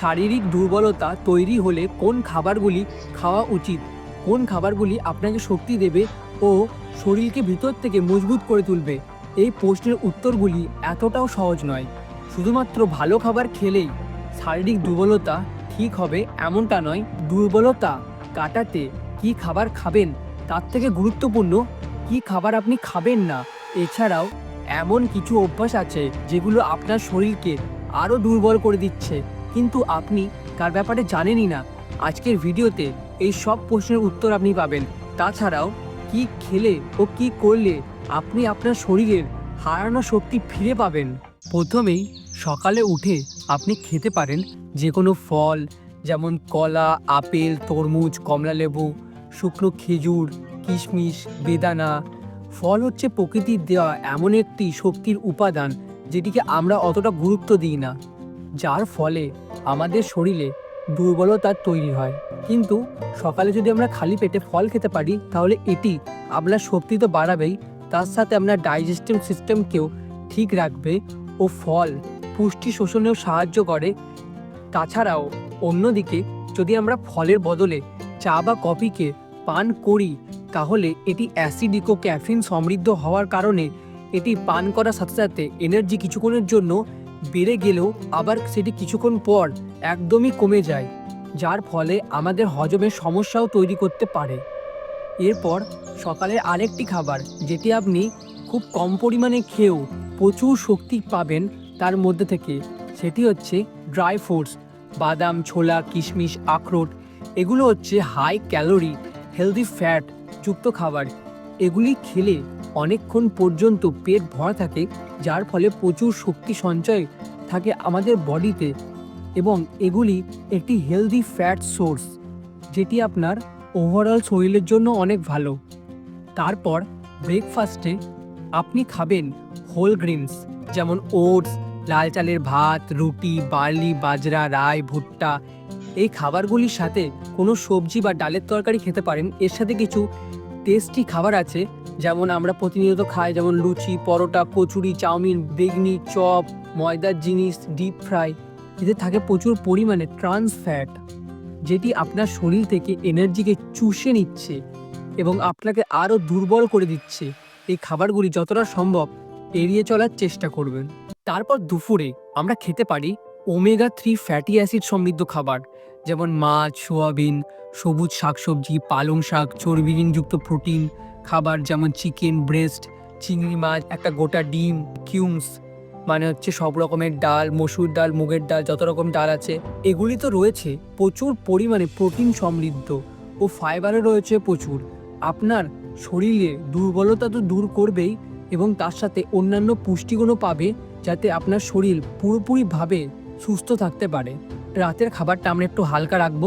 শারীরিক দুর্বলতা তৈরি হলে কোন খাবারগুলি খাওয়া উচিত, কোন খাবারগুলি আপনাকে শক্তি দেবে ও শরীরকে ভিতর থেকে মজবুত করে তুলবে? এই প্রশ্নের উত্তরগুলি এতটাও সহজ নয়। শুধুমাত্র ভালো খাবার খেলেই শারীরিক দুর্বলতা ঠিক হবে এমনটা নয়। দুর্বলতা কাটাতে কি খাবার খাবেন, তার থেকে গুরুত্বপূর্ণ কি খাবার আপনি খাবেন না। এছাড়াও এমন কিছু অভ্যাস আছে যেগুলো আপনার শরীরকে আরও দুর্বল করে দিচ্ছে। কিন্তু আপনি তার ব্যাপারে জানেনই না? আজকের ভিডিওতে এই সব প্রশ্নের উত্তর আপনি পাবেন। তাছাড়াও, কি খেলে ও কি করলে আপনি আপনার শরীরের হারানো শক্তি ফিরে পাবেন? প্রথমেই, সকালে উঠে আপনি খেতে পারেন যে কোনো ফল, যেমন কলা, আপেল, তরমুজ, কমলালেবু, শুকনো খেজুর, কিশমিশ, বেদানা। ফল হচ্ছে প্রকৃতির দেওয়া এমন একটি শক্তির উপাদান যেটিকে আমরা অতটা গুরুত্ব দিই না। যার ফলে আমাদের শরীরে দুর্বলতা তৈরি হয়। কিন্তু সকালে যদি আমরা খালি পেটে ফল খেতে পারি, তাহলে এটি আপনার শক্তি তো বাড়াবেই। তার সাথে আপনার ডাইজেস্টিভ সিস্টেমকেও ঠিক রাখবে ও ফল পুষ্টি শোষণেও সাহায্য করে। তাছাড়াও অন্যদিকে যদি আমরা ফলের বদলে চা বা কফিকে পান করি, তাহলে এটি অ্যাসিডিক ও ক্যাফিন সমৃদ্ধ হওয়ার কারণে এটি পান করার সাথে সাথে এনার্জি কিছুক্ষণের জন্য বেড়ে গেলেও আবার সেটি কিছুক্ষণ পর একদমই কমে যায়, যার ফলে আমাদের হজমের সমস্যাও তৈরি করতে পারে। এরপর সকালের আরেকটি খাবার, যেটি আপনি খুব কম পরিমাণে খেয়েও প্রচুর শক্তি পাবেন তার মধ্যে থেকে, সেটি হচ্ছে ড্রাই ফ্রুটস, বাদাম, ছোলা, কিশমিশ, আখরোট, এগুলো হচ্ছে হাই ক্যালোরি, হেলদি ফ্যাট যুক্ত খাবার। এগুলি খেলে অনেকক্ষণ পর্যন্ত পেট ভরা থাকে, যার ফলে প্রচুর শক্তি সঞ্চয় থাকে আমাদের বডিতে এবং এগুলি একটি হেলদি ফ্যাট সোর্স যেটি আপনার ওভারঅল শরীরের জন্য অনেক ভালো। তারপর ব্রেকফাস্টে আপনি খাবেন হোল গ্রিনস যেমন ওটস লাল চালের ভাত, রুটি বার্লি বাজরা, রায়, ভুট্টা। এই খাবারগুলির সাথে কোনো সবজি বা ডালের তরকারি খেতে পারেন, এর সাথে কিছু টেস্টি খাবার আছে, যেমন আমরা প্রতিনিয়ত খাই, যেমন লুচি, পরোটা, কচুরি, চাউমিন, বেগনি, চপ, ময়দার জিনিস ডিপ ফ্রাই এতে থাকে প্রচুর পরিমাণে ট্রান্স ফ্যাট যেটি আপনার শরীর থেকে এনার্জিকে চুষে নিচ্ছে এবং আপনাকে আরও দুর্বল করে দিচ্ছে। এই খাবারগুলি যতটা সম্ভব এড়িয়ে চলার চেষ্টা করবেন। তারপর দুপুরে আমরা খেতে পারি ওমেগা থ্রি ফ্যাটি অ্যাসিড সমৃদ্ধ খাবার যেমন মাছ, সোয়াবিন, সবুজ শাকসবজি, পালং শাক, চর্বিহীনযুক্ত প্রোটিন, খাবার যেমন চিকেন, ব্রেস্ট, চিংড়ি মাছ, একটা গোটা ডিম কিউমস মানে হচ্ছে সব রকমের ডাল, মসুর ডাল, মুগের ডাল, যত রকম ডাল আছে। এগুলি তো রয়েছে, প্রচুর পরিমাণে প্রোটিন সমৃদ্ধ ও ফাইবারও রয়েছে প্রচুর। আপনার শরীরে দুর্বলতা তো দূর করবেই এবং তার সাথে অন্যান্য পুষ্টিগুণও পাবে, যাতে আপনার শরীর পুরোপুরিভাবে সুস্থ থাকতে পারে। রাতের খাবারটা আমরা একটু হালকা রাখব,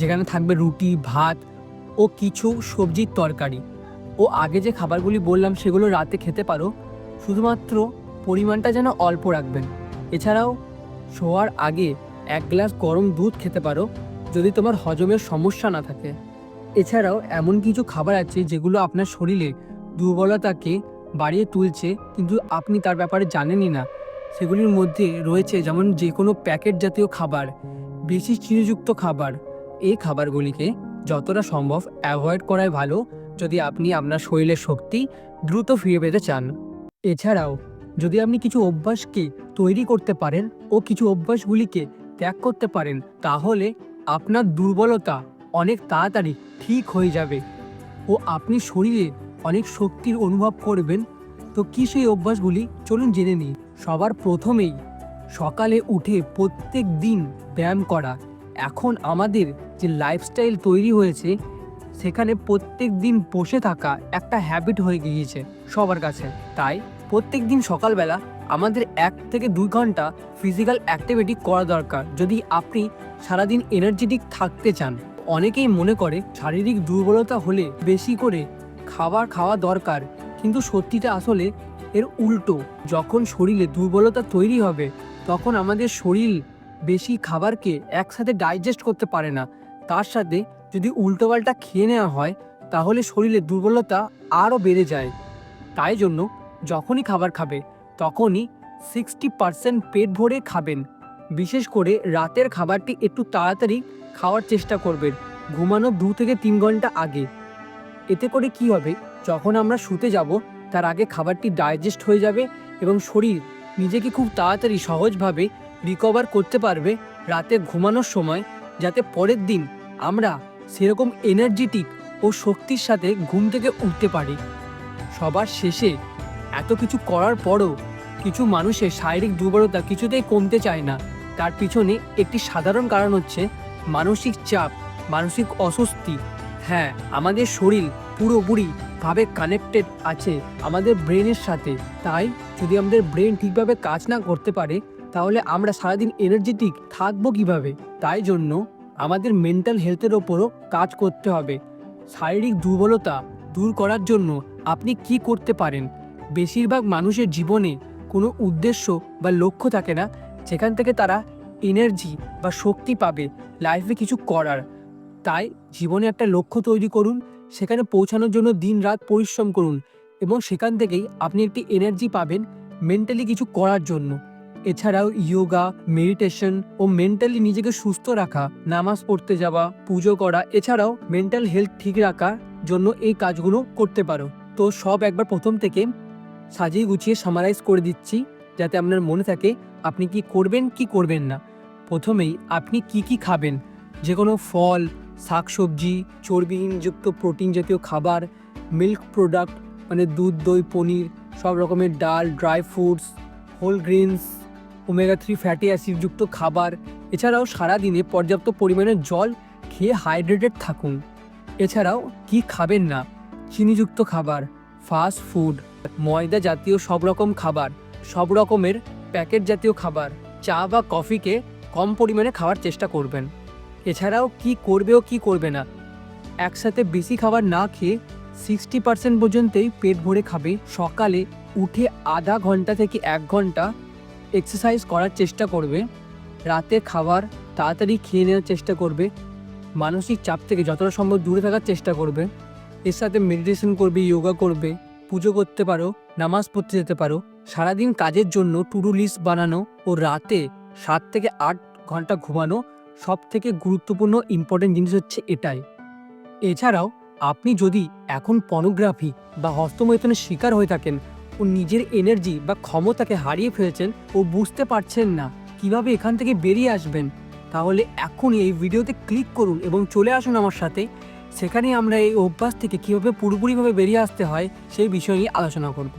যেখানে থাকবে রুটি, ভাত ও কিছু সবজির তরকারি। ও আগে যে খাবারগুলি বললাম সেগুলো রাতে খেতে পারো, শুধুমাত্র পরিমাণটা যেন অল্প রাখবেন। এছাড়াও শোয়ার আগে এক গ্লাস গরম দুধ খেতে পারো, যদি তোমার হজমের সমস্যা না থাকে। এছাড়াও এমন কিছু খাবার আছে যেগুলো আপনার শরীরে দুর্বলতাকে বাড়িয়ে তুলছে, কিন্তু আপনি তার ব্যাপারে জানেনই না। সেগুলির মধ্যে রয়েছে যেমন যে কোনো প্যাকেট জাতীয় খাবার, বেশি চিনিযুক্ত খাবার। এই খাবারগুলিকে যতটা সম্ভব অ্যাভয়েড করাই ভালো যদি আপনি আপনার শরীরের শক্তি দ্রুত ফিরে পেতে চান। এছাড়াও যদি আপনি কিছু অভ্যাসকে তৈরি করতে পারেন ও কিছু অভ্যাসগুলিকে ত্যাগ করতে পারেন, তাহলে আপনার দুর্বলতা অনেক তাড়াতাড়ি ঠিক হয়ে যাবে ও আপনি শরীরে অনেক শক্তির অনুভব করবেন। তো কী সেই অভ্যাসগুলি? চলুন জেনে নিই। সবার প্রথমেই সকালে উঠে প্রত্যেক দিন ব্যায়াম করা। এখন আমাদের যে লাইফস্টাইল তৈরি হয়েছে, সেখানে প্রত্যেক দিন বসে থাকা একটা হ্যাবিট হয়ে গিয়েছে সবার কাছে। তাই প্রত্যেক দিন সকালবেলা আমাদের এক থেকে দুই ঘণ্টা ফিজিক্যাল অ্যাক্টিভিটি করা দরকার। যদি আপনি সারাদিন এনার্জেটিক থাকতে চান, অনেকেই মনে করে শারীরিক দুর্বলতা হলে বেশি করে খাবার খাওয়া দরকার। কিন্তু সত্যিটা আসলে এর উল্টো, যখন শরীরে দুর্বলতা তৈরি হবে, তখন আমাদের শরীর বেশি খাবারকে একসাথে ডাইজেস্ট করতে পারে না। তার সাথে যদি উল্টোপাল্টা খেয়ে নেওয়া হয়, তাহলে শরীরে দুর্বলতা আরও বেড়ে যায়। তাই জন্য যখনই খাবার খাবে, তখনই সিক্সটি পার্সেন্ট পেট ভরে খাবেন। বিশেষ করে রাতের খাবারটি একটু তাড়াতাড়ি খাওয়ার চেষ্টা করবেন, ঘুমানোর দু থেকে তিন ঘণ্টা আগে। এতে করে কি হবে, যখন আমরা শুতে যাব তার আগে খাবারটি ডাইজেস্ট হয়ে যাবে এবং শরীর নিজেকে খুব তাড়াতাড়ি সহজভাবে রিকভার করতে পারবে রাতে ঘুমানোর সময়, যাতে পরের দিন আমরা সেরকম এনার্জেটিক ও শক্তির সাথে ঘুম থেকে উঠতে পারি। সবার শেষে এত কিছু করার পরও কিছু মানুষের শারীরিক দুর্বলতা কিছুতেই কমতে চায় না। তার পিছনে একটি সাধারণ কারণ হচ্ছে মানসিক চাপ, মানসিক অস্বস্তি। হ্যাঁ আমাদের শরীর পুরোপুরি ভাবে কানেক্টেড আছে আমাদের ব্রেনের সাথে? তাই যদি আমাদের ব্রেন ঠিকভাবে কাজ না করতে পারে, তাহলে আমরা সারাদিন এনার্জেটিক থাকব কীভাবে? তাই জন্য আমাদের মেন্টাল হেলথের ওপরও কাজ করতে হবে। শারীরিক দুর্বলতা দূর করার জন্য আপনি কি করতে পারেন? বেশিরভাগ মানুষের জীবনে কোনো উদ্দেশ্য বা লক্ষ্য থাকে না, যেখান থেকে তারা এনার্জি বা শক্তি পাবে লাইফে কিছু করার। তাই জীবনে একটা লক্ষ্য তৈরি করুন সেখানে পৌঁছানোর জন্য দিন রাত পরিশ্রম করুন এবং সেখান থেকেই আপনি একটি এনার্জি পাবেন মেন্টালি কিছু করার জন্য। এছাড়াও ইয়োগা মেডিটেশন ও মেন্টালি নিজেকে সুস্থ রাখা, নামাজ পড়তে যাওয়া, পুজো করা, এছাড়াও মেন্টাল হেলথ ঠিক রাখার জন্য এই কাজগুলো করতে পারো। তো সব একবার প্রথম থেকে সাজিয়ে গুছিয়ে সামারাইজ করে দিচ্ছি যাতে আপনার মনে থাকে আপনি কি করবেন কি করবেন না। প্রথমেই আপনি কি কি খাবেন? যে কোনো ফল শাকসবজি, চর্বিহীনযুক্ত প্রোটিন জাতীয় খাবার মিল্ক প্রোডাক্ট মানে দুধ, দই, পনির, সব রকমের ডাল dry fruits whole grains omega three fatty অ্যাসিডযুক্ত খাবার। এছাড়াও সারাদিনে পর্যাপ্ত পরিমাণে জল খেয়ে হাইড্রেটেড থাকুন। এছাড়াও কি খাবেন না? চিনিযুক্ত খাবার ফাস্ট ফুড ময়দা জাতীয় সব রকম খাবার, সব রকমের প্যাকেট জাতীয় খাবার, চা বা কফিকে কম পরিমাণে খাওয়ার চেষ্টা করবেন। এছাড়াও কি করবে ও কি করবে না? একসাথে বেশি খাবার না খেয়ে সিক্সটি পার্সেন্ট পর্যন্তই পেট ভরে খাবে। সকালে উঠে আধা ঘণ্টা থেকে এক ঘণ্টা এক্সারসাইজ করার চেষ্টা করবে। রাতে খাবার তাড়াতাড়ি খেয়ে নেওয়ার চেষ্টা করবে। মানসিক চাপ থেকে যতটা সম্ভব দূরে থাকার চেষ্টা করবে। এর সাথে মেডিটেশন করবে যোগা করবে, পুজো করতে পারো, নামাজ পড়তে যেতে পারো। সারাদিন কাজের জন্য টুডু লিস্ট বানানো ও রাতে সাত থেকে আট ঘণ্টা ঘুমানো সব থেকে গুরুত্বপূর্ণ ইম্পর্টেন্ট জিনিস হচ্ছে এটাই। এছাড়াও, আপনি যদি এখন পর্নোগ্রাফি বা হস্তমৈথনের শিকার হয়ে থাকেন, ও নিজের এনার্জি বা ক্ষমতাকে হারিয়ে ফেলেছেন, ও বুঝতে পারছেন না কীভাবে এখান থেকে বেরিয়ে আসবেন, তাহলে এখনই এই ভিডিওতে ক্লিক করুন এবং চলে আসুন আমার সাথে। সেখানে আমরা এই অভ্যাস থেকে কীভাবে পুরোপুরিভাবে বেরিয়ে আসতে হয়, সেই বিষয় নিয়ে আলোচনা করব।